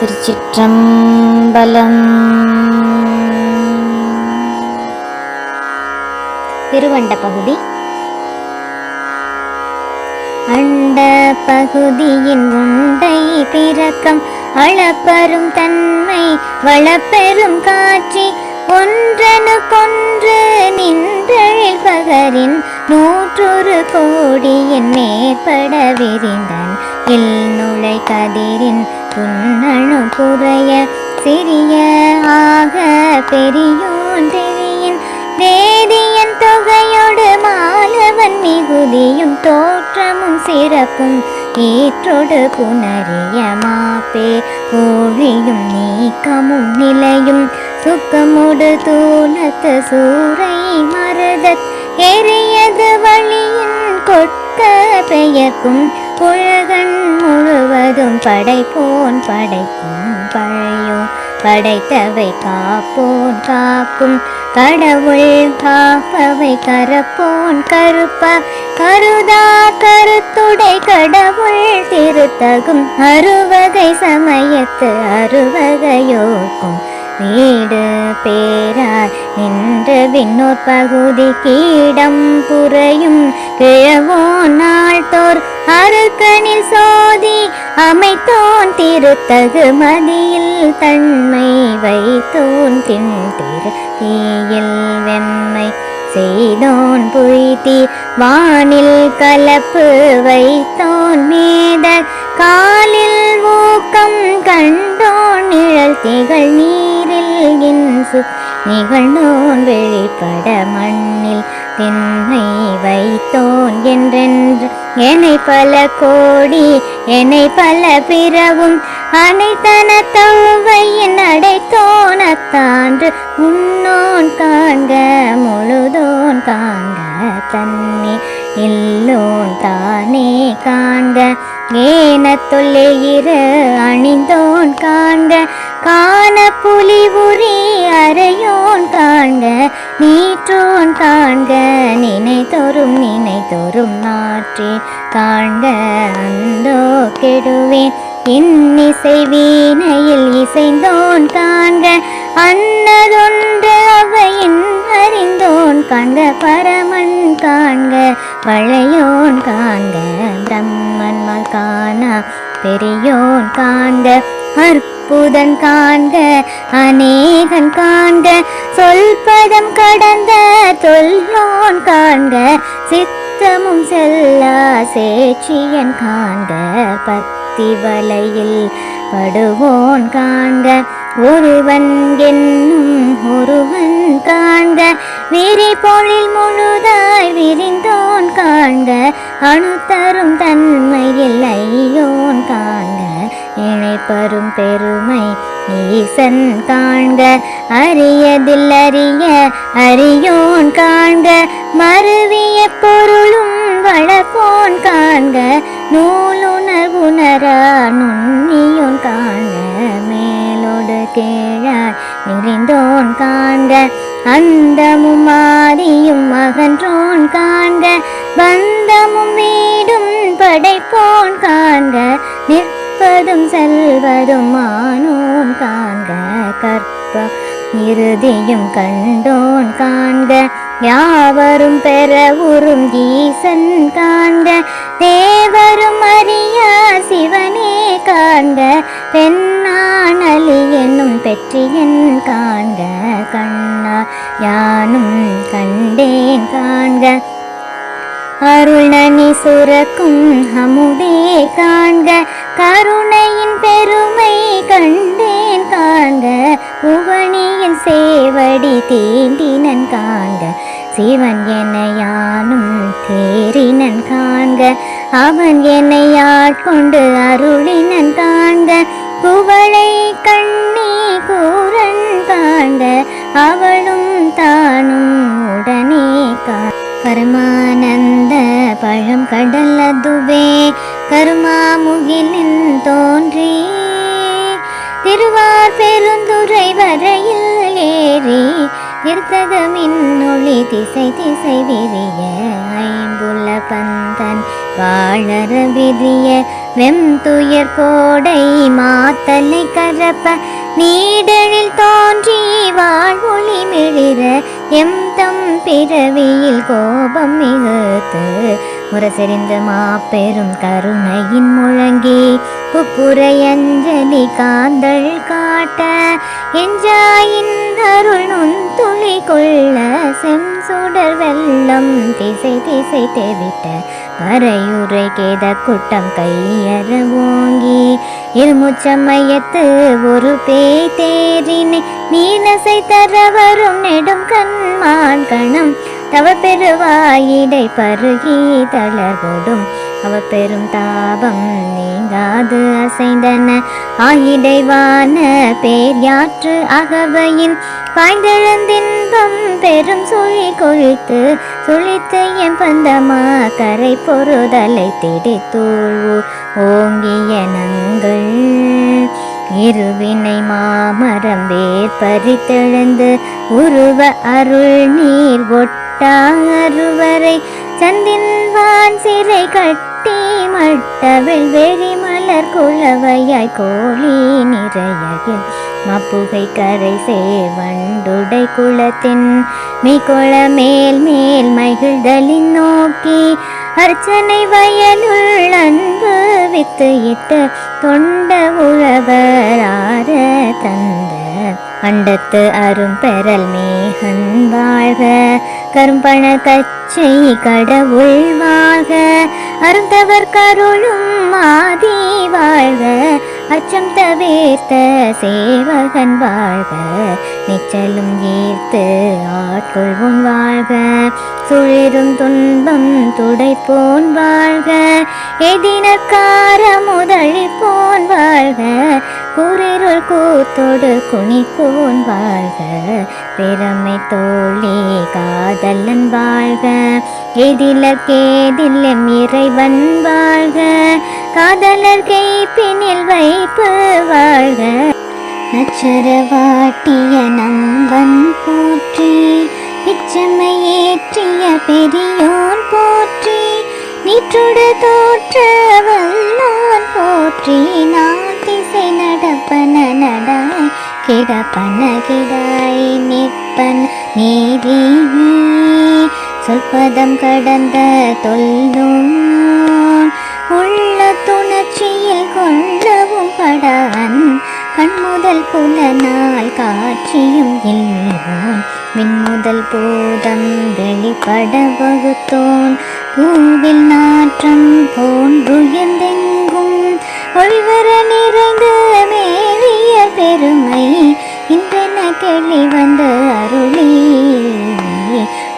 திருச்சிற்றம்பலம். திருவண்ட பகுதி அண்ட பகுதியின் உண்டை பிறக்கம் அளப்பெரும் தன்மை வளப்பெரும் காட்சி ஒன்றனு கொன்று நின்றழில் பகரின் நூற்றொரு கோடியின் மேற்பட விரிந்தன். இல் நுழை கதிரின் புன்னணு புறைய சிறிய ஆக பெரியோன் தெரியின் வேதியன் தொகையோடு மாலவன் மிகுதியும் தோற்றமும் சிறப்பும் ஏற்றோடு புனரிய மாப்பே. கோழியும் நீக்கமும் நிலையும் சுக்கமோடு தூலத்து சூறை மருதத் எரியது வழியின் கொட்க பெயர்க்கும் புழகன் முழுவதும் படைப்போன் படைக்கும் பழையோன் படைத்தவை காப்போன் காக்கும். கடவுள் காப்பவை கரப்போன் கருப்ப கருதா கருத்துடை கடவுள் திருத்தகும். அறுவகை சமயத்து அறுவகையோக்கும் வீடு பேரார் நின்ற விண்ணோர் பகுதி கீடம் புறையும் கிழவோ நாள் தோர் அருக்கனில் சோதி அமைத்தோன் திருத்தகு மதியில் தன்மை வைத்தோன் தின் திரு தீயில் வெம்மை செய்தோன் புய்தி வானில் கலப்பு வைத்தோன் மீத காலில் ஊக்கம் கண்டோன் நிழல் திகழ் நீரில் இன்சு நிகழ்ந்தோன் வெளிப்பட மண்ணில் தென்னை வைத்தோன் என்றென்று. என்னை பல கோடி என்னை பல பிறவும் அனைத்தன தௌவையின் அடைத்தோன் அத்தான்று. உன்னோன் காண்க முழுதோன் காண்க தன்னே எல்லோன் தானே காண்க. ஏனத்துள்ளே இரு அணிந்தோன் காண்க காண புலி உரி அறையோன் காண்க நீற்றோன் காண்க நினைத்தோறும் நினைத்தோறும் நாற்றே காண்க அந்தோ கெடுவேன். இன்னிசை வீணையில் இசைந்தோன் காண்க அன்னதொன்று அவையின் அறிந்தோன் காண்க பரமன் காண்க பழையோன் காண்க பிரம்மன்மால் காணா பெரியோன் காண்க அற்புதன் காண்க அநேகன் காண்க சொல்பதம் கடந்த தொல்லோன் காண்க சித்தமும் செல்லா சேச்சியன் காண்க பக்தி வலையில் படுவோன் காண்க. ஒருவன் என்னும் ஒருவன் காண்க விரிபொழில் முழுதாய் விரிந்தோன் காண்க அணுத்தரும் தன்மையில் ஐயோன் காண்க இணைப்பரும் பெருமை ஈசன் காண்க அறியதில் அறிய அறியோன் காண்க மருவிய பொருளும் வளர்ப்போன் காண்க நூலுணர்வுணரா நுண்ணியோன் காண்க மேலோடு கேழார் நிறைந்தோன் காண்க அந்தமும் ஆதியும் அகன்றோன் காண்க பந்தமும் வீடும் படைப்போன் காண்க நிற்பதும் செல்வதும் ஆனோன் காண்க கற்ப இறுதியும் கண்டோன் காண்க. யாவரும் பெற உறும் ஈசன் காண்க தேவரும் அறியா சிவனே காண்க பெண்ணானலி என்னும் பெற்றியன் காண்க கண்ணா யானும் கண்டேன் காண்க. அருளனி சுரக்கும் அமுதே காண்க கருணையின் பெருமை கண்டேன் காண்க புவனியின் சேவடி தீண்டினன் காண்க. சிவன் என யானும் தேரினன் காண்க அவன் என்னை ஆட்கொண்டு அருளினன் காண்க குவளை கண்ணி கூரன் காண்க அவளும் தானும் உடனே கா பரமானந்த பழம் கடல் அதுவே கருமாமுகிலின் தோன்றி திருவார் பெருந்துரை வரையில் ஏறி இருத்தகமின் ஒளி திசை திசை விரிய ஐம்புல பந்தன் வாழற விரிய வெம்துயர் கோடை மாத்தலை கரப்ப நீடழில் தோன்றி வாழ்வொளி மிளிர எம் தம் பிறவியில் கோபம் மிகுத்து முரசெறிந்து மாப்பெரும் கருணையின் முழங்கி புப்புரையஞ்சலி காந்தள் காட்ட எஞ்சாயின் அருள் நுண்துளி கொள்ள செம்சுடர் வெள்ளம் திசை திசை தெவிட்ட வரையுரை கேத கூட்டம் கையற ஓங்கி இருமுச்சமயத்து ஒரு பேய் தேரினை நீலசை தர வரும் நெடும் கண்மான் கணம் தவ பெருவாயிடை பருகி தளர்கொடும் அவ பெரும் தாபம் நீங்காது அசைந்தன. ஆயிடைவான பேர்யாற்று அகவையின் பாய்ந்தெழுந்தின்பம் பெரும் சுழி கொழித்து சுழித்து என் பந்தமா கரை பொறுதலை திடித்தூழ்வு ஓங்கிய நங்கள். இருவினை மாமரம் வேர் பறித்தெழுந்து உருவ அருள் நீர் ஒட்டா அருவரை சந்தின்வான் சிறை கட்ட மட்டவில் வெறி மலர் குளவையாய் கோழி நிறையில் மப்புகை கரை சேவண்டுடை குளத்தின் மீகொள மேல் மேல் மகிழ்தலின் நோக்கி அர்ச்சனை வயலுள் அன்பு வித்து இட்டு தொண்ட உழவரார தந்த. அண்டத்து அரும் பெறல் மேகன் வாழ்க. கரும்பண கச்சை கடவுள் வாழ்க. அருந்தவர் கருளும் மாதி வாழ்க. அச்சம் தவிர்த்த சேவகன் வாழ்க. நிச்சலும் ஈர்த்து ஆட்கொள்வோம் வாழ்க. சுழிரும் துன்பம் துடைப்போன் வாழ்க. எதினக்கார முதழிப்போன் வாழ்க. கூறிருள் கூத்தோடு குணிக்கோன் வாழ்க. பெருமை தோழி காதலன் வாழ்க எதில கேதில்லம் இறைவன் வாழ்க. காதலர் கைப்பினில் வைப்பு வாழ்க. நச்சரவாட்டிய நம்பன் போற்றி இச்சமையேற்றிய பெரியோன் போற்றி நீற்றோடு தோற்ற வல்லான் போற்றினான் ஆசை நடப்பன நடாய் கிடப்பன கிடாய் நிற்பன் நீதி சொல்பதம் கடந்த தொல்லும் உள்ள துணர்ச்சியில் கொள்ளவும் படான் கண்முதல் புலனால் காட்சியும் இல்லோன் மின்முதல் பூதம் வெளிப்பட வகுத்தோன் பூவில் நாற்றம் போன்றுயர்ந்தெங்கும் ஒளிவர நிறைந்து மேவிய பெருமை இன்றென கிளி வந்து அருளி.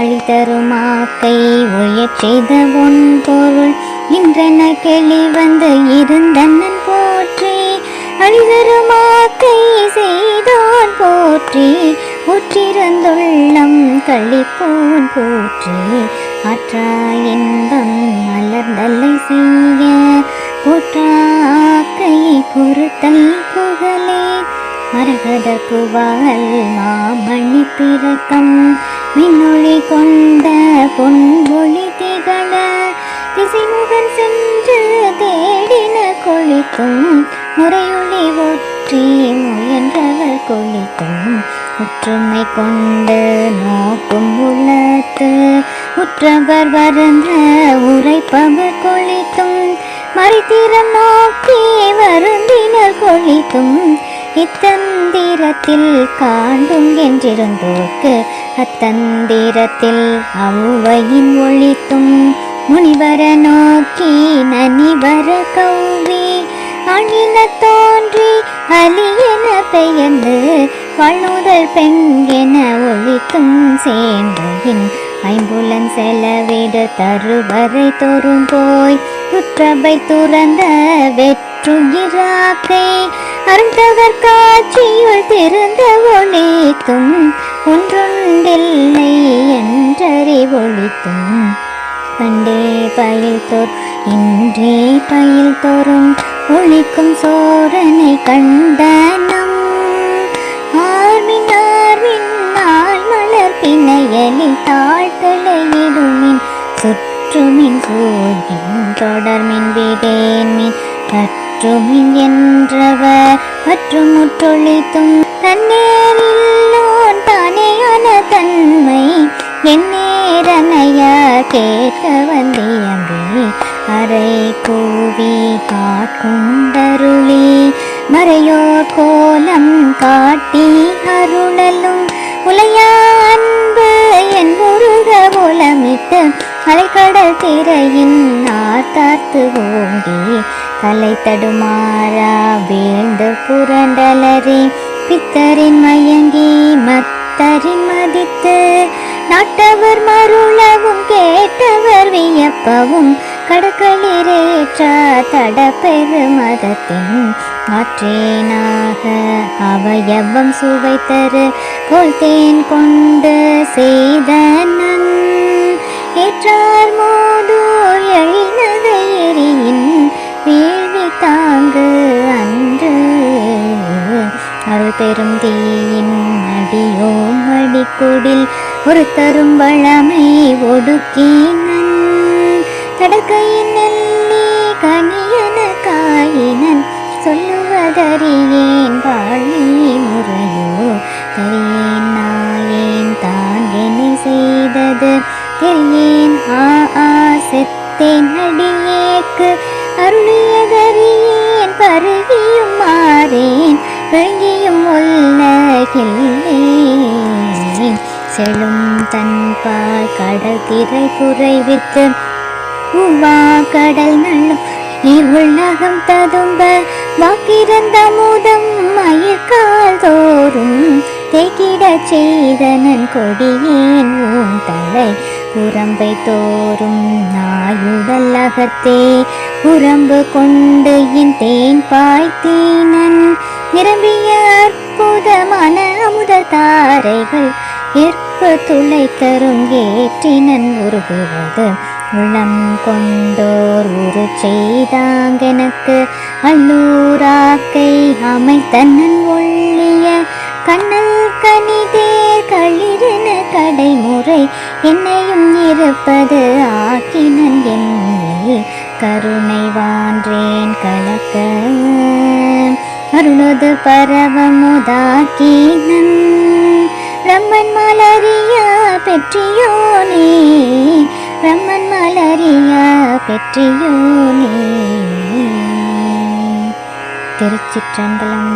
அழித்தருமாக்கை உயர் செய்த பொன் பொருள் இன்றென கிளி வந்து இருந்தன்னன் போற்றி. அழிதருமாக்கை செய்தோன் போற்றி உற்றிருந்துள்ளம் கழிப்போன் போற்றி. ஆற்றா இன்பம் மலர்ந்தலை செய்ய கொட்டாக்கை பொறுத்தல் புகழே. மரகத குவால் மாமணி பிறக்கம். மின்னொளி கொண்ட பொன்மொழி திகழ. திசைமுகன் சென்று தேடின கொளித்தும் முறையொளி ஒற்றி முயன்றவர் கொளித்தும் ஒற்றுமை கொண்டு நோக்கும் உள்ளத்து. உற்றவர் வருந்த உரைப்பவர் கொளித்தும் மறைத்திறம் நோக்கி வருந்தினர் கொழித்தும் இத்தந்திரத்தில் காண்டும் என்றிருந்தோர்க்கு அத்தந்திரத்தில் அவ்வையின் ஒழித்தும் முனிவர நோக்கி நனிவர கௌவி அணில தோன்றி அலியென பெயர்ந்து வழுதல் பெண் என ஒழித்தும் சேர்ந்தையின் ஐம்புலன் செலவிடு தருவரை தோறும் போய் உற்றவை துறந்த வெற்றுயிராக்கை அருந்தவர் காட்சியுள் திறந்த ஒளித்தும் ஒன்றொன்றில்லை என்றறிவொழித்தும் பண்டே பயில் தோர் இன்றே பயில் தோறும் ஒழிக்கும் சோரனை கண்ட நம். ஆர்மின் ஆர்மின் நாள் மலர் பிணையலில் தாழ்த்தலையிடுமின் சுற்றுமின் சூழ்மின் தொடர்மின் விடேன்மின் பற்றுமின் என்றவர் மற்றும் முற்றொழித்தும் தன்னேரில்லோன் தானேயான தன்மை. எந்நேரனைய கேட்க வந்தியம்பி அரை கூவி காட்கொண்டருளி மறையோர் கோலம் காட்டி ஓங்கி தலை தடுமாறா வீழ்ந்து புரண்டலறி பித்தரின் மயங்கி மத்தரின் மதித்து நாட்டவர் மருளவும் கேட்டவர் வியப்பவும் கடற்களிரேற்றா தடப்பெரு மதத்தின் ஆற்றேனாக அவயவம் சுவைத்தரு போல் தேன் கொண்டு செய்த நன். ஏற்றார் மோதோர் எழினதை எரியின் வேள்வி தாங்கு அன்று. அருள் பெரும் தீயின் அடியோ அடிக்குடில் ஒரு தரும் வளமை ஒடுக்கினன் தடக்கையின் நெல்லி கனியன காயினன் சொல்லுவதறிய உள்ளகில்லேன் தன்பால் கடல் திரை குறைவித்து உமா கடல் நல்லும். நீர் உள்ளகம் ததும்ப வாக்கிருந்த முதம் மயக்கால் தோறும். தேக்கிடச் செய்தனன் கொடியேன் உன் தலை புறம்பை தோறும் நாயுடல் அகத்தே. புறம்பு கொண்டு என் தேன் பாய்த்தேனன் நிரம்பிய அற்புதமான அமுத தாரைகள் ஏற்ப துளை தரும் ஏற்றினன் உருகுவது உள்ளம் கொண்டோர் உரு செய்தாங்கெனக்கு அல்லூராக்கை அமைத்தன்னன் ஒள்ளிய கண்ணல் கனிதே களிரென கடைமுறை என்னையும் இருப்பது ஆக்கினன் என்னில் கருணை வான்றேன் கலக்க அருளது பரவமுதாக்கினன். பிரம்மன் மலரியா பெற்றியோனே பிரம்மன் மலரியா பெற்றியோனே. திருச்சிற்றம்பலம்